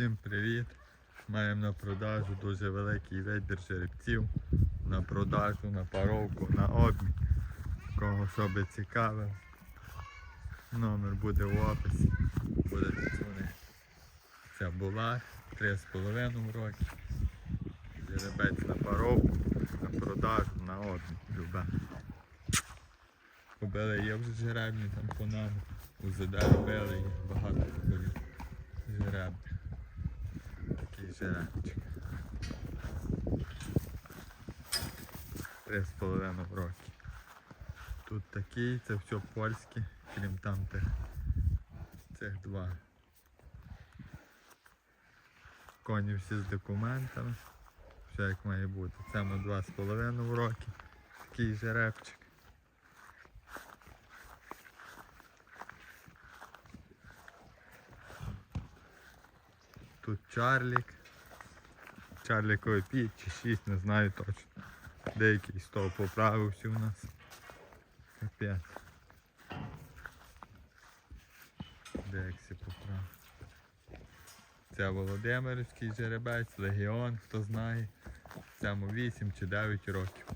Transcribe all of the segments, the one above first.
Всім привіт! Маємо на продажу дуже великий вибір жеребців на продажу, на паровку, на обмін. Кого що би цікавив. Номер буде в описі. Будете дзвонити. Це була 3,5 роки. Жеребець на паровку, на продажу, на обмін. Любе. Кобили є вже жеребні там по нам. УЗД робили багато кобилів. Жеребчик. Три з половиною роки. Тут такий, це все польське, крім там тих, цих два. Коні всі з документами. Все як має бути. Це ми два з половиною роки. Такий жеребчик. Тут Чарлік. Чарлікові 5 чи 6, не знаю точно. Деякий того поправився у нас. Капець. Деякий поправив. Це Володимирський жеребець, легіон, хто знає. Цьому 8 чи 9 років.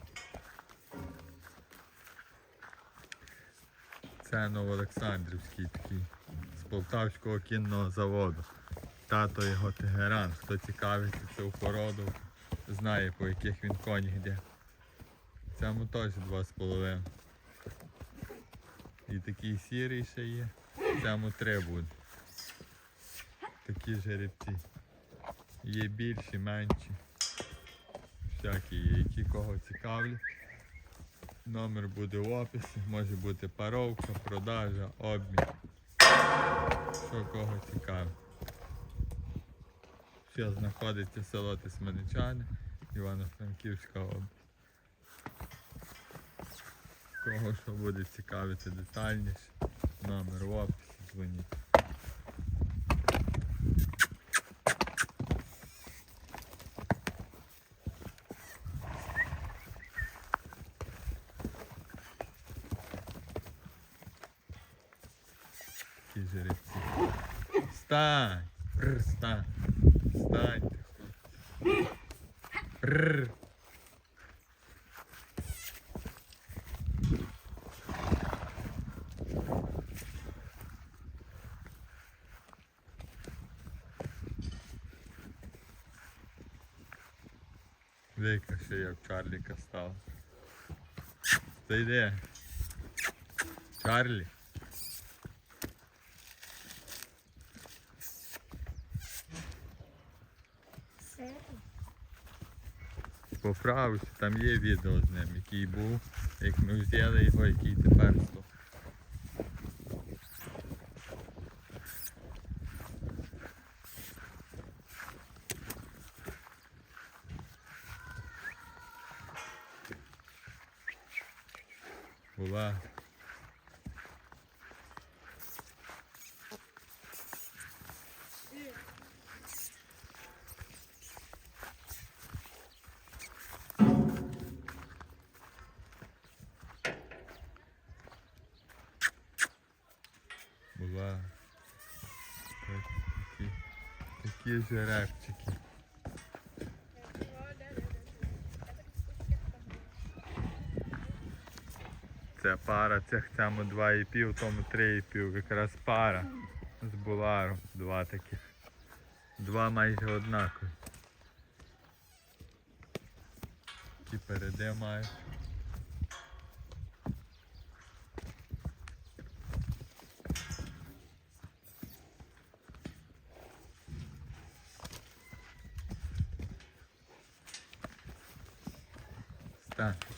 Це Новоолександрівський такий з Полтавського кінного заводу. Тато його Тегеран. Хто цікавиться цю породу, знає по яких він конях йде. Цьому теж 2,5. І такий сірий ще є. Цьому 3 буде. Такі жеребці. Є більші, менші. Всякі є, які кого цікавлять. Номер буде в описі, може бути паровка, продажа, обмін. Що кого цікавить. Що знаходиться село Тисменичани, Івано-Франківська область. Кого що буде цікавити детальніше, номер в описі, дзвоніть. Такі жеребці. Встань! Рр, встань! Встань! Рр. Вика ще як Чарліка став. Ти йде? Чарлі? Поправився, там є відео з ним, який був, як ми взяли його, який тепер став. Була. Була. Так, Такі, такі жеребчики. Це пара, цих цьому 2,5, тому 3,5. Якраз пара з буларом. Два таких. Два майже однакові. Такі переди мають.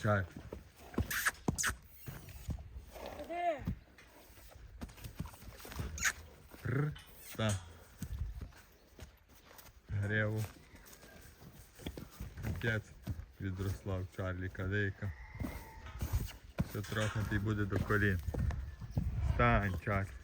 Куди? Р. Та. Греву. Капець відросла в Чарлі кадейка. Ще трохи ти буде до колін. Стань, Чарлі.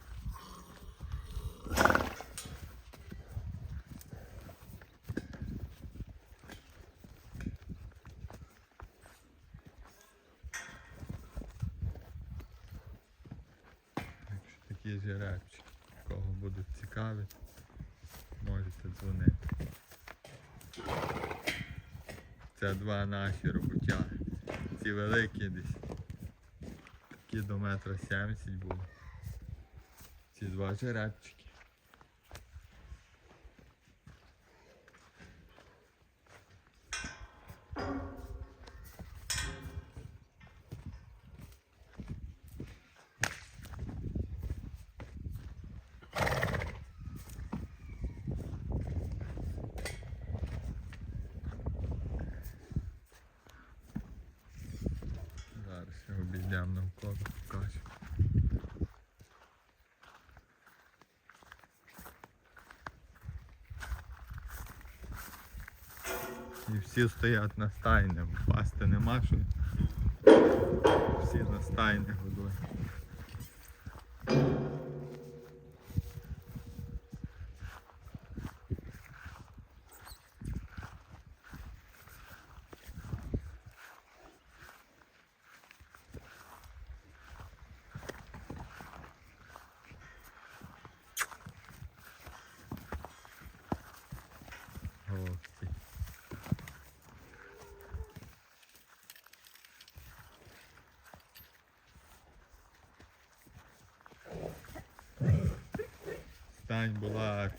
Два наші робоча. Ці великі десь. Такі до метра 70 були. Ці два жеребчики. І всі стоять на стайнях. пасти нема що. Всі на стайні Стань була.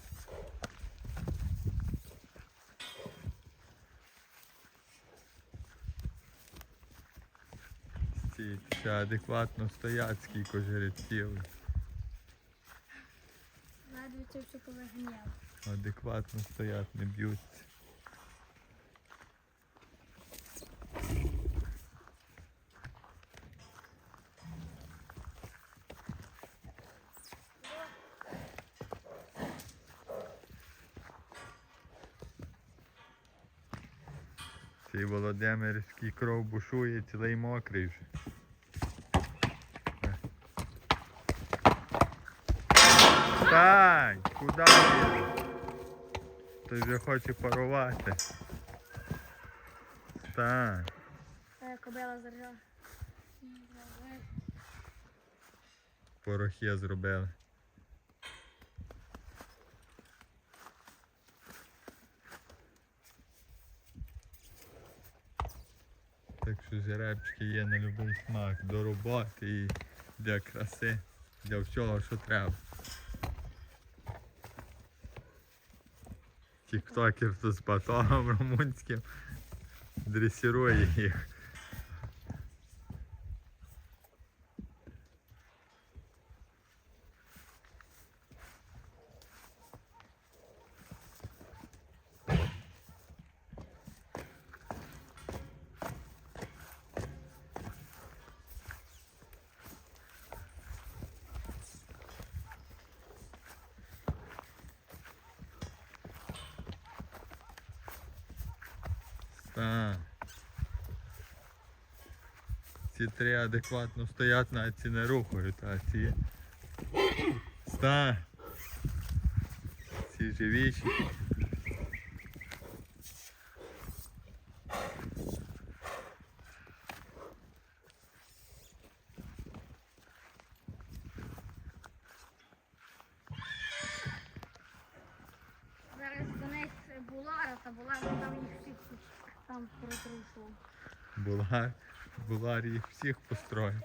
Ці ще адекватно стоять, скільки жеребців. Ледве це все повиганяв. Адекватно стоять, не б'ються. Цей Володимирський кров бушує, цілий мокрий вже. Стань! Куди їдеш? Той вже хоче парувати. Стань. Кобила заржала. Порохи зробили. Що жеребчики є на будь-який смак. До роботи і для краси, для всього, що треба. Тіктокер тут з батогом румунським дресирує їх. Так. Ці три адекватно стоять, навіть ці не рухають, а ці. Ста. Ці живіші. Зараз до них булара, та всіх там протрушу. Булар. Булар їх всіх построїв.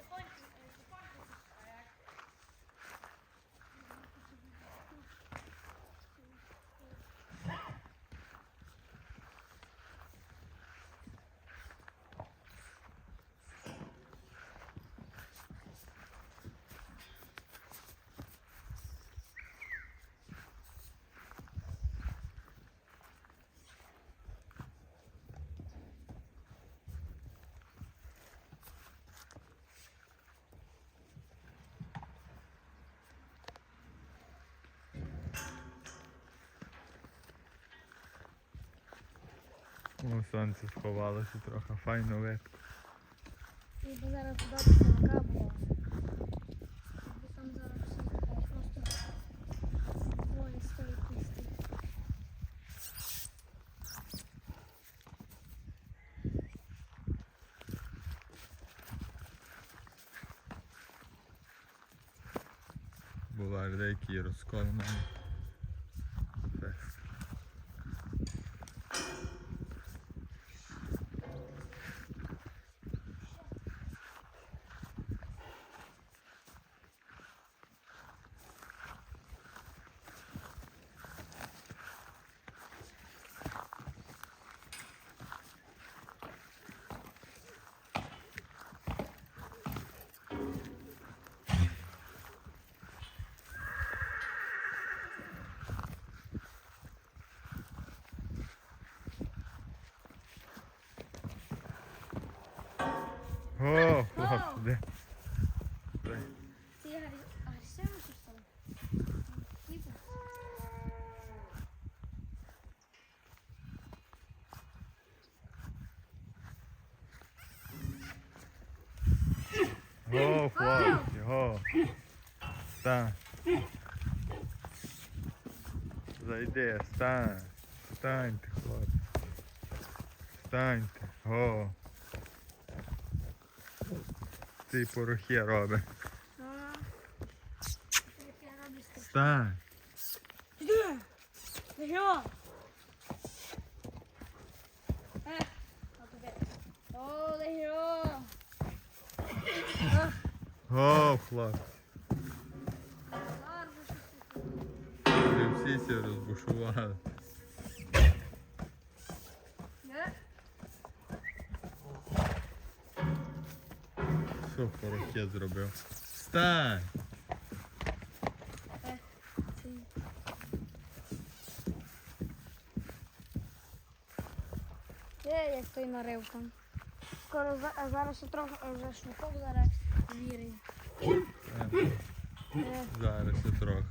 О, сонце сховалося трохи, файно. І бо зараз туди до сорока було. Там зараз просто двоє стоїть пусті. Булар деякий розкол мене. О, хлопці, де? Ти агресивно чи що? Го, хлопці, го. Стань. Зайди, стань. Встаньте, хлопці. Встаньте, го. Ці порохи робить. Ага. Як я роблю з тим. Встань. О, лежо! Хлопці. Гарно, що ти тут. Ви всі всі розбушували. Що порохи зробив? Встань! Е, як той нарив там. Скоро за- зараз ще трохи а вже шнурков зараз вірить. Е, Зараз ще трохи.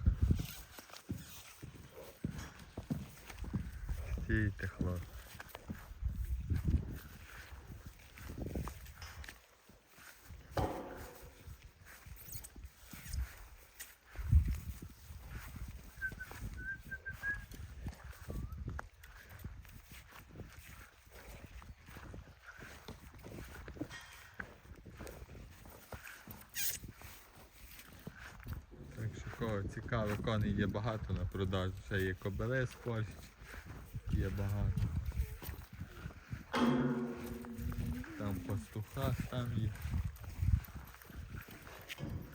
Стійте, Так цікаво, коней є багато на продажу. Ще є кобели з Польщі. Є багато. Там пастуха там є.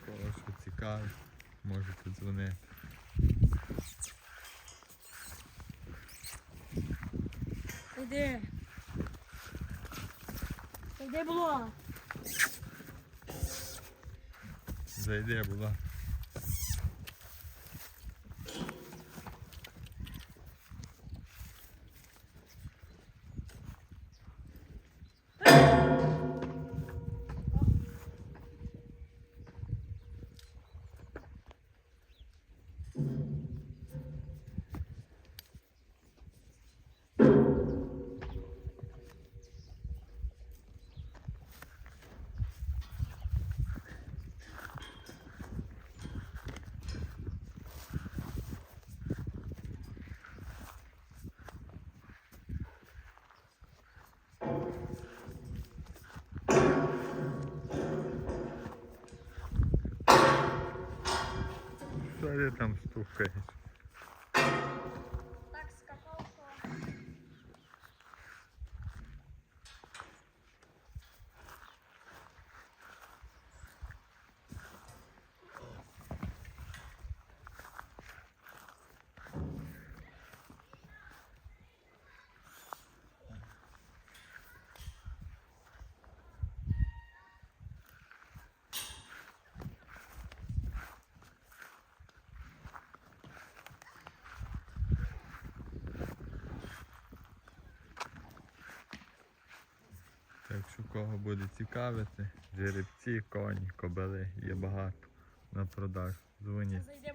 Кого що цікаво, можете дзвонити. Іди. Іди було. Зайди, була. Там кого буде цікавити, жеребці, коні, кобели є багато на продаж. Дзвоніть.